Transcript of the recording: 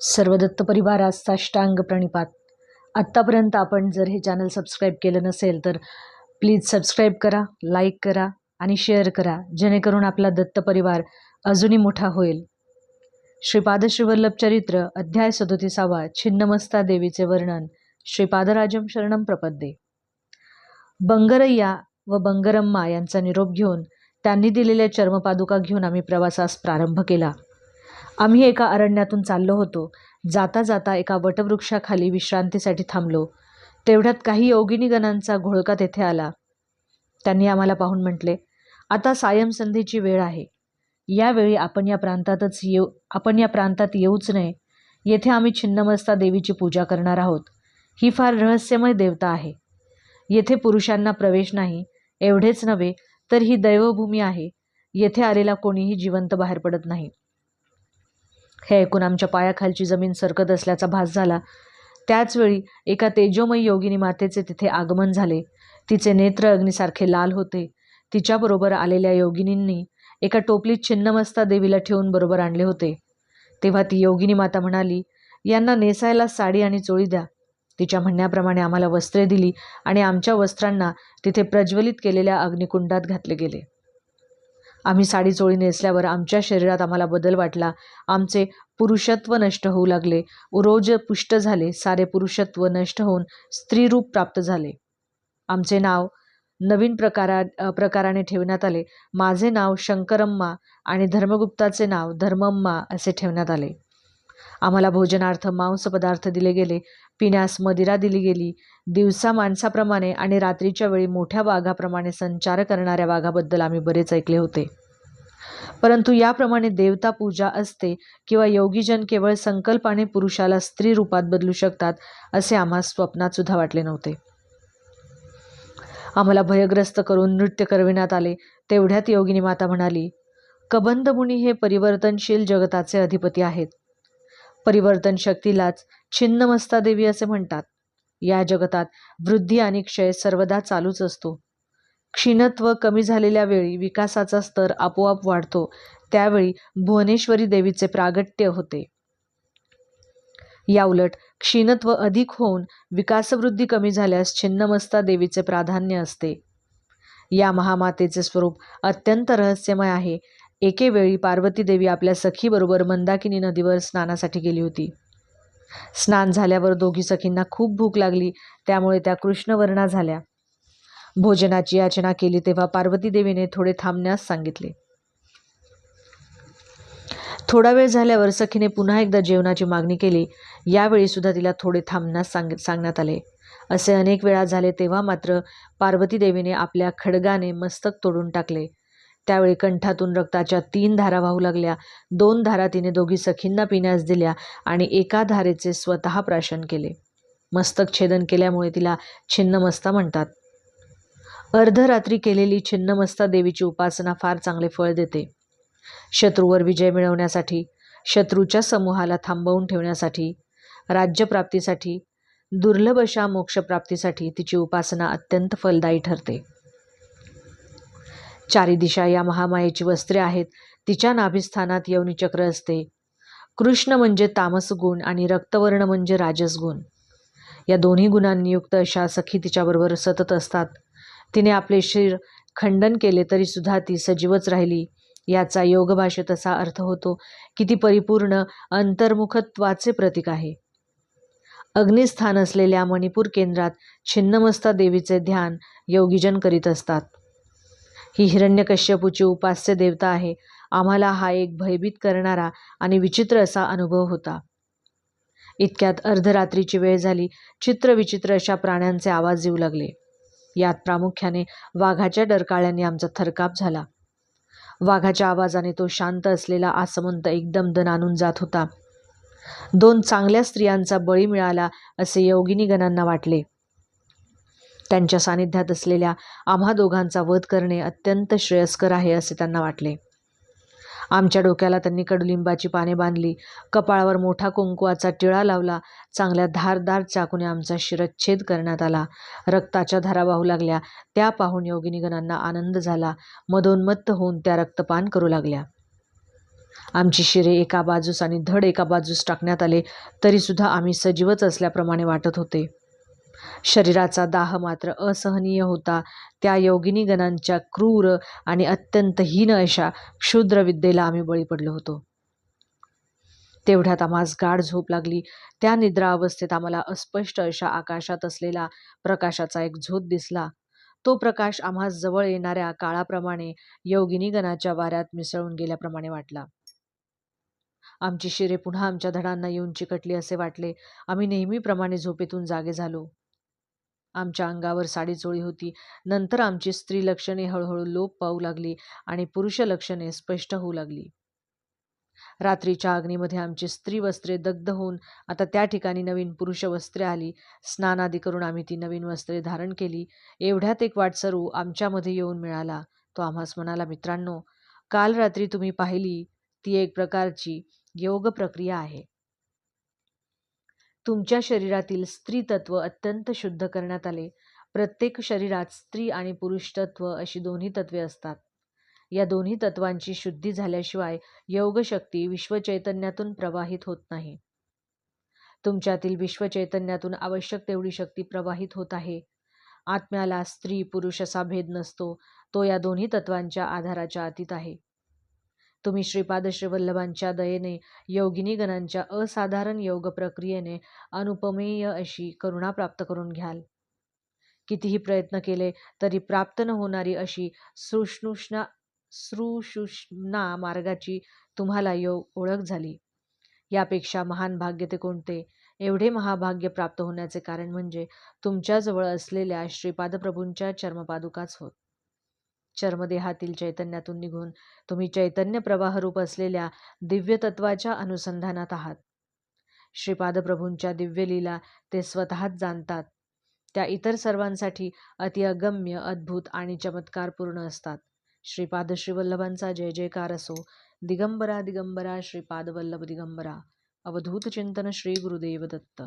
सर्व दत्त परिवारास साष्टांग प्रणिपात. आत्तापर्यंत आपण जर हे चॅनल सबस्क्राईब केलं नसेल तर प्लीज सबस्क्राईब करा लाईक करा आणि शेअर करा. जेणेकरून आपला दत्त परिवार अजूनही मोठा होईल. श्रीपाद श्रीवल्लभ चरित्र अध्याय सदोतीसावा छिन्नमस्ता देवीचे वर्णन श्रीपादराजम शरणम प्रपद्ये. बंगरय्या व बंगरम्मा यांचा निरोप घेऊन त्यांनी दिलेल्या चर्मपादुका घेऊन आम्ही प्रवासास प्रारंभ केला. आम्ही एका अरण्यातून चाललो होतो. जाता जाता एका वटवृक्षाखाली विश्रांतीसाठी थांबलो. तेवढ्यात काही योगिनीगणांचा घोळका तेथे आला. त्यांनी आम्हाला पाहून म्हटले आता सायं वेळ आहे. यावेळी आपण या प्रांतातच येऊ आपण या प्रांतात येऊच नये. येथे आम्ही छिन्नमस्ता देवीची पूजा करणार आहोत. ही फार रहस्यमय देवता आहे. येथे पुरुषांना प्रवेश नाही एवढेच नव्हे तर ही दैवभूमी आहे. येथे आलेला कोणीही जिवंत बाहेर पडत नाही. हे ऐकून आमच्या पायाखालची जमीन सरकत असल्याचा भास झाला. त्याचवेळी एका तेजोमयी योगिनी मातेचे तिथे आगमन झाले. तिचे नेत्र अग्नीसारखे लाल होते. तिच्याबरोबर आलेल्या योगिनींनी एका टोपलीत छिन्नमस्ता देवीला ठेवून बरोबर आणले होते. तेव्हा ती योगिनी माता म्हणाली यांना नेसायला साडी आणि चोळी द्या. तिच्या म्हणण्याप्रमाणे आम्हाला वस्त्रे दिली आणि आमच्या वस्त्रांना तिथे प्रज्वलित केलेल्या अग्निकुंडात घातले गेले. आम्ही साडी चोळी नेसल्यावर आमच्या शरीरात आम्हाला बदल वाटला. आमचे पुरुषत्व नष्ट होऊ लागले. रोज पुष्ट झाले. सारे पुरुषत्व नष्ट होऊन स्त्रीरूप प्राप्त झाले. आमचे नाव नवीन प्रकारा प्रकाराने ठेवण्यात आले. माझे नाव शंकरम्मा आणि धर्मगुप्ताचे नाव धर्मम्मा असे ठेवण्यात आले. आम्हाला भोजनार्थ मांस पदार्थ दिले गेले. पिण्यास मदिरा दिली गेली. दिवसा माणसाप्रमाणे आणि रात्रीच्या वेळी मोठ्या वाघाप्रमाणे संचार करणाऱ्या वाघाबद्दल आम्ही बरेच ऐकले होते. परंतु याप्रमाणे देवता पूजा असते किंवा योगीजन केवळ संकल्पाने पुरुषाला स्त्री रूपात बदलू शकतात असे आम्हा स्वप्नात सुद्धा वाटले नव्हते. आम्हाला भयग्रस्त करून नृत्य करविण्यात आले तेवढ्यात योगिनी माता म्हणाली कबंदमुनी हे परिवर्तनशील जगताचे अधिपती आहेत. परिवर्तन शक्तीलाच छिन्नमस्ता देवी असे म्हणतात. या जगतात वृद्धी आणि क्षय सर्वदा चालूच असतो. क्षीणत्व कमी झालेल्या वेळी विकासाचा स्तर आपोआप वाढतो त्यावेळी भुवनेश्वरी देवीचे प्रागट्य होते. याउलट क्षीणत्व अधिक होऊन विकासवृद्धी कमी झाल्यास छिन्नमस्ता देवीचे प्राधान्य असते. या महामातेचे स्वरूप अत्यंत रहस्यमय आहे एके वेळी पार्वती देवी आपल्या सखीबरोबर मंदाकिनी नदीवर स्नानासाठी गेली होती. स्नान झाल्यावर दोघी सखींना खूप भूक लागली त्यामुळे त्या कृष्णवर्णा झाल्या. भोजनाची याचना केली तेव्हा पार्वती देवीने थोडे थांबण्यास सांगितले. थोडा वेळ झाल्यावर सखीने पुन्हा एकदा जेवणाची मागणी केली. यावेळी सुद्धा तिला थोडे थांबण्यास सांग सांगण्यात आले. असे अनेक वेळा झाले तेव्हा मात्र पार्वती देवीने आपल्या खडगाने मस्तक तोडून टाकले. त्यावेळी कंठातून रक्ताच्या तीन धारा वाहू लागल्या. दोन धारा तिने दोघी सखींना पिण्यास दिल्या आणि एका धारेचे स्वतः प्राशन केले. मस्तक छेदन केल्यामुळे तिला छिन्नमस्ता म्हणतात. अर्धरात्री केलेली छिन्नमस्ता देवीची उपासना फार चांगले फळ देते. शत्रूवर विजय मिळवण्यासाठी शत्रूच्या समूहाला थांबवून ठेवण्यासाठी राज्यप्राप्तीसाठी दुर्लभ अशा मोक्षप्राप्तीसाठी तिची उपासना अत्यंत फलदायी ठरते. चारी दिशा या महामायेची वस्त्रे आहेत. तिच्या नाभिस्थानात यवनीचक्र असते. कृष्ण म्हणजे तामस गुण आणि रक्तवर्ण म्हणजे राजस गुण. या दोन्ही गुणांनी युक्त अशा सखी तिच्याबरोबर सतत असतात. तिने आपले शरीर खंडन केले तरी सुद्धा ती सजीवच राहिली. याचा योगभाषेत असा अर्थ होतो की ती परिपूर्ण अंतर्मुखत्वाचे प्रतीक आहे. अग्निस्थान असलेल्या मणिपूर केंद्रात छिन्नमस्ता देवीचे ध्यान योगीजन करीत असतात. ही हिरण्यकश्यपूची उपास्य देवता आहे. आम्हाला हा एक भयभीत करणारा आणि विचित्र असा अनुभव होता. इतक्यात अर्धरात्रीची वेळ झाली. चित्रविचित्र अशा प्राण्यांचे आवाज येऊ लागले. यात प्रामुख्याने वाघाच्या डरकाळ्यांनी आमचा थरकाप झाला. वाघाच्या आवाजाने तो शांत असलेला आसमंत एकदम दणानून जात होता. दोन चांगल्या स्त्रियांचा बळी मिळाला असे योगिनीगणांना वाटले. त्यांच्या सानिध्यात असलेल्या आम्हा दोघांचा वध करणे अत्यंत श्रेयस्कर आहे असे त्यांना वाटले. आमच्या डोक्याला त्यांनी कडुलिंबाची पाने बांधली कपाळावर मोठा कुंकुवाचा टिळा लावला चांगल्या धारदार चाकूने आमचा शिरच्छेद करण्यात आला. रक्ताच्या धारा वाहू लागल्या. त्या पाहून योगिनीगणांना आनंद झाला. मदोन्मत्त होऊन त्या रक्तपान करू लागल्या. आमची शिरे एका बाजूस आणि धड एका बाजूस टाकण्यात आले तरीसुद्धा आम्ही सजीवच असल्याप्रमाणे वाटत होते. शरीराचा दाह मात्र असहनीय होता. त्या योगिनी गणांच्या क्रूर आणि अत्यंत हीन अशा क्षुद्रविद्येला आम्ही बळी पडलो होतो. तेवढ्यात आम्हास गाढ झोप लागली. त्या निद्रा अवस्थेत आम्हाला अस्पष्ट अशा आकाशात असलेला प्रकाशाचा एक झोत दिसला. तो प्रकाश आम्हास जवळ येणाऱ्या काळाप्रमाणे योगिनी गणाच्या वाऱ्यात मिसळून गेल्याप्रमाणे वाटला. आमची शिरे पुन्हा आमच्या धडांना येऊन चिकटली असे वाटले. आम्ही नेहमीप्रमाणे झोपेतून जागे झालो. आमच्या अंगावर साडी चोळी होती. नंतर आमची स्त्री लक्षणे हळूहळू लोप पाहू लागली आणि पुरुष लक्षणे स्पष्ट होऊ लागली. रात्रीच्या अग्नीमध्ये आमची स्त्री वस्त्रे दग्ध होऊन आता त्या ठिकाणी नवीन पुरुष वस्त्रे आली. स्नानादी करून आम्ही ती नवीन वस्त्रे धारण केली. एवढ्यात एक वाटसरू आमच्यामध्ये येऊन मिळाला. तो आम्हास म्हणाला मित्रांनो काल रात्री तुम्ही पाहिली ती एक प्रकारची योग प्रक्रिया आहे. तुमच्या शरीरातील स्त्रीतत्व अत्यंत शुद्ध करण्यात आले. प्रत्येक शरीरात स्त्री आणि पुरुष तत्व अशी दोन्ही तत्वे असतात. या दोन्ही तत्वांची शुद्धी झाल्याशिवाय योगशक्ती विश्वचैतन्यातून प्रवाहित होत नाही. तुमच्यातील विश्वचैतन्यातून आवश्यक तेवढी शक्ती प्रवाहित होत आहे. आत्म्याला स्त्री पुरुष असा भेद नसतो. तो या दोन्ही तत्वांच्या आधाराच्या अतीत आहे. तुम्ही श्रीपाद श्रीवल्लभांच्या दयेने योगिनी गणांच्या असाधारण योग प्रक्रियेने अनुपमेय अशी करुणा प्राप्त करून घ्याल. कितीही प्रयत्न केले तरी प्राप्त न होणारी अशी सुष्णुष्णा श्रुशुष्णा मार्गाची तुम्हाला योग ओळख झाली. यापेक्षा महान भाग्य ते कोणते? एवढे महाभाग्य प्राप्त होण्याचे कारण म्हणजे तुमच्याजवळ असलेल्या श्रीपादप्रभूंच्या चर्मपादुकाच होत. चर्मदेहातील चैतन्यातून निघून तुम्ही चैतन्य प्रवाहरूप असलेल्या दिव्य तत्वाच्या अनुसंधानात आहात. श्रीपादप्रभूंच्या दिव्य लीला ते स्वतःच जाणतात. त्या इतर सर्वांसाठी अति अगम्य अद्भुत आणि चमत्कारपूर्ण असतात. श्रीपाद श्रीवल्लभांचा जय जयकार असो. दिगंबरा दिगंबरा श्रीपाद वल्लभ दिगंबरा. अवधूत चिंतन श्री गुरुदेव दत्त.